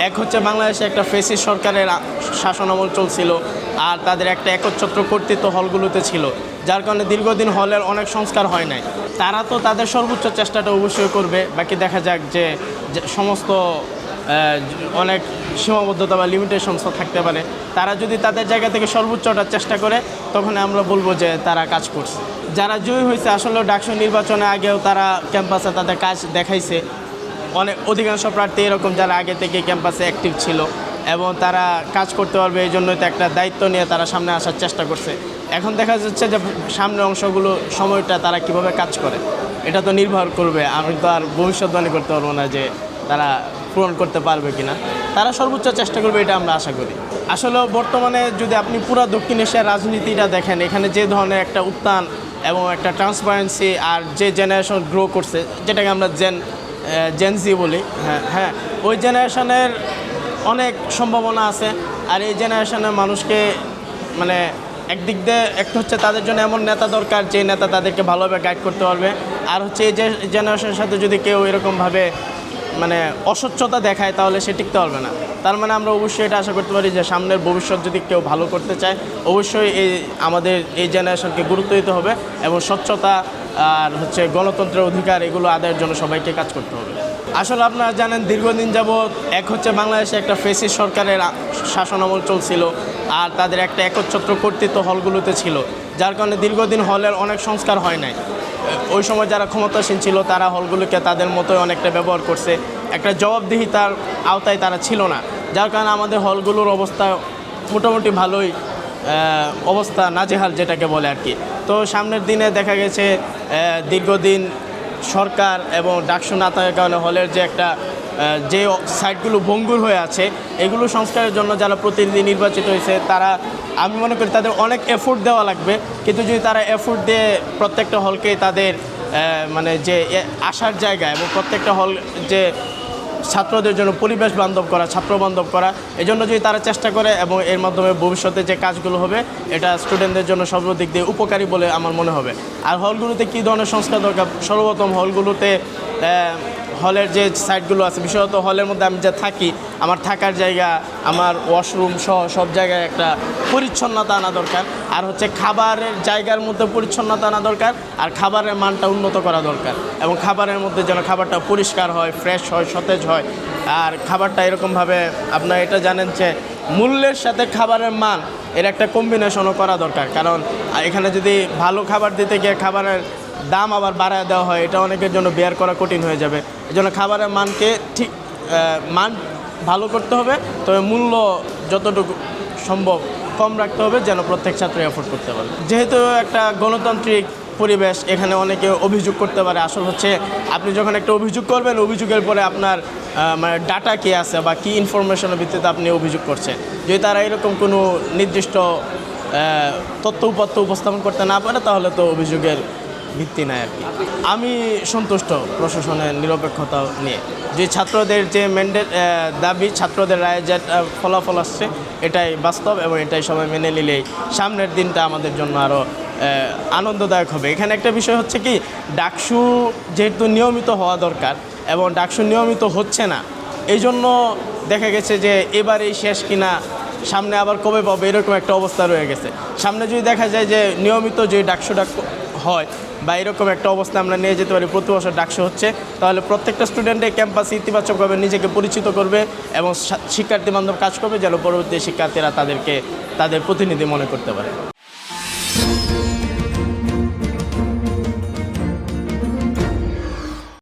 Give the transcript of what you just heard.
এক হচ্ছে বাংলাদেশে একটা ফেসি সরকারের আ- শাসনামল চলছিল আর তাদের একটা একচ্ছত্র কর্তৃত্ব হলগুলোতে ছিল, যার কারণে দীর্ঘদিন হলের অনেক সংস্কার হয় নাই। তারা তো তাদের সর্বোচ্চ চেষ্টাটা অবশ্যই করবে, বাকি দেখা যাক যে যে সমস্ত অনেক সীমাবদ্ধতা বা লিমিটেশনস থাকতে পারে। তারা যদি তাদের জায়গা থেকে সর্বোচ্চটা চেষ্টা করে, তখন আমরা বলব যে তারা কাজ করছে। যারা জয়ী হয়েছে, আসলে ডাকসু নির্বাচনে আগেও তারা ক্যাম্পাসে তাদের কাজ দেখাইছে। অনেক অধিকাংশ প্রার্থী এরকম যারা আগে থেকে ক্যাম্পাসে অ্যাক্টিভ ছিল এবং তারা কাজ করতে পারবে এই জন্যই তো একটা দায়িত্ব নিয়ে তারা সামনে আসার চেষ্টা করছে। এখন দেখা যাচ্ছে যে সামনের অংশগুলো সময়টা তারা কীভাবে কাজ করে, এটা তো নির্ভর করবে। আমি তো আর ভবিষ্যৎবাণী করতে পারব না যে তারা পূরণ করতে পারবে কিনা। তারা সর্বোচ্চ চেষ্টা করবে এটা আমরা আশা করি। আসলে বর্তমানে যদি আপনি পুরো দক্ষিণ এশিয়ার রাজনীতিটা দেখেন, এখানে যে ধরনের একটা উত্থান এবং একটা ট্রান্সপারেন্সি আর যে জেনারেশন গ্রো করছে, যেটাকে আমরা জেন জেনজি বলি হ্যাঁ হ্যাঁ ওই জেনারেশনের অনেক সম্ভাবনা আছে, আর এই জেনারেশনের মানুষকে মানে একদিক দিয়ে একটা হচ্ছে তাদের জন্য এমন নেতা দরকার যে নেতা তাদেরকে ভালোভাবে গাইড করতে পারবে, আর হচ্ছে এই যে জেনারেশনের সাথে যদি কেউ এরকমভাবে মানে অস্বচ্ছতা দেখায়, তাহলে সে টিকতে পারবে না। তার মানে আমরা অবশ্যই এটা আশা করতে পারি যে সামনের ভবিষ্যৎ যদি কেউ ভালো করতে চায়, অবশ্যই এই আমাদের এই জেনারেশনকে গুরুত্ব দিতে হবে, এবং স্বচ্ছতা আর হচ্ছে গণতন্ত্রের অধিকার, এগুলো আদায়ের জন্য সবাইকে কাজ করতে হবে। আসলে আপনারা জানেন, দীর্ঘদিন যাবৎ এক হচ্ছে বাংলাদেশে একটা ফেসিস সরকারের শাসন শাসনামল চলছিল আর তাদের একটা একচ্ছত্র কর্তৃত্ব হলগুলোতে ছিল, যার কারণে দীর্ঘদিন হলের অনেক সংস্কার হয় নাই। ওই সময় যারা ক্ষমতাসীন ছিল, তারা হলগুলোকে তাদের মতোই অনেকটা ব্যবহার করছে। একটা জবাবদিহিতার আওতায় তারা ছিল না, যার কারণে আমাদের হলগুলোর অবস্থা মোটামুটি ভালোই অবস্থা নাজেহাল যেটাকে বলে আর কি। তো সামনের দিনে দেখা গেছে দীর্ঘদিন সরকার এবং ডাকসু না থাকার কারণে হলের যে একটা যে সাইটগুলো ভঙ্গুর হয়ে আছে, এগুলো সংস্কারের জন্য যারা প্রতিনিধি নির্বাচিত হয়েছে, তারা, আমি মনে করি তাদের অনেক এফোর্ট দেওয়া লাগবে। কিন্তু যদি তারা এফোর্ট দিয়ে প্রত্যেকটা হলকে তাদের মানে যে আসার জায়গা এবং প্রত্যেকটা হল যে ছাত্রদের জন্য পরিবেশ বান্ধব করা, ছাত্র বান্ধব করা, এজন্য জন্য যদি তারা চেষ্টা করে এবং এর মাধ্যমে ভবিষ্যতে যে কাজগুলো হবে, এটা স্টুডেন্টদের জন্য সর্বদিক দিয়ে উপকারী বলে আমার মনে হবে। আর হলগুলোতে কী ধরনের সংস্কার দরকার? সর্বপ্রথম হলগুলোতে হলের যে সাইটগুলো আছে, বিশেষত হলের মধ্যে আমি যা থাকি, আমার থাকার জায়গা, আমার ওয়াশরুম সহ সব জায়গায় একটা পরিচ্ছন্নতা আনা দরকার। আর হচ্ছে খাবারের জায়গার মধ্যে পরিচ্ছন্নতা আনা দরকার, আর খাবারের মানটা উন্নত করা দরকার। এবং খাবারের মধ্যে যেন খাবারটা পরিষ্কার হয় ফ্রেশ হয়, সতেজ হয়। আর খাবারটা এরকমভাবে আপনার এটা জানেন যে, মূল্যের সাথে খাবারের মান, এর একটা কম্বিনেশনও করা দরকার। কারণ এখানে যদি ভালো খাবার দিতে গিয়ে খাবারের দাম আবার বাড়ায় দেওয়া হয়। এটা অনেকের জন্য বেয়ার করা কঠিন হয়ে যাবে। এই জন্য খাবারের মানকে ঠিক মান ভালো করতে হবে। তবে মূল্য যতটুকু সম্ভব কম রাখতে হবে যেন প্রত্যেক ছাত্র এফোর্ড করতে পারে। যেহেতু একটা গণতান্ত্রিক পরিবেশ, এখানে অনেকে অভিযোগ করতে পারে। আসল হচ্ছে, আপনি যখন একটা অভিযোগ করবেন, অভিযোগের পরে আপনার মানে ডাটা কী আছে বা কি ইনফরমেশনের ভিত্তিতে আপনি অভিযোগ করছেন। যদি তারা এরকম কোনো নির্দিষ্ট তথ্য উপাত্য উপস্থাপন করতে না পারে, তাহলে তো অভিযোগের ভিত্তি নাই আর কি। আমি সন্তুষ্ট প্রশাসনের নিরপেক্ষতা নিয়ে। যে ছাত্রদের যে ম্যান্ডেট দাবি, ছাত্রদের রায়ে যে ফলাফল আসছে, এটাই বাস্তব এবং এটাই সবাই মেনে নিলেই সামনের দিনটা আমাদের জন্য আরও আনন্দদায়ক হবে। এখানে একটা বিষয় হচ্ছে কি, ডাকসু যেহেতু নিয়মিত হওয়া দরকার এবং ডাকসু নিয়মিত হচ্ছে না এই জন্য দেখা গেছে যে এবারেই শেষ কিনা, সামনে আবার কবে পাবো, এরকম একটা অবস্থা রয়ে গেছে। সামনে যদি দেখা যায় যে নিয়মিত যে ডাকসু ডাক হয় বা এরকম একটা অবস্থা আমরা নিয়ে যেতে পারি, প্রতি বছর ডাকসু হচ্ছে, তাহলে প্রত্যেকটা স্টুডেন্টে ক্যাম্পাসে ইতিবাচকভাবে নিজেকে পরিচিত করবে এবং শিক্ষার্থী বান্ধব কাজ করবে, যেন পরবর্তী শিক্ষার্থীরা তাদেরকে, তাদের প্রতিনিধি মনে করতে পারে।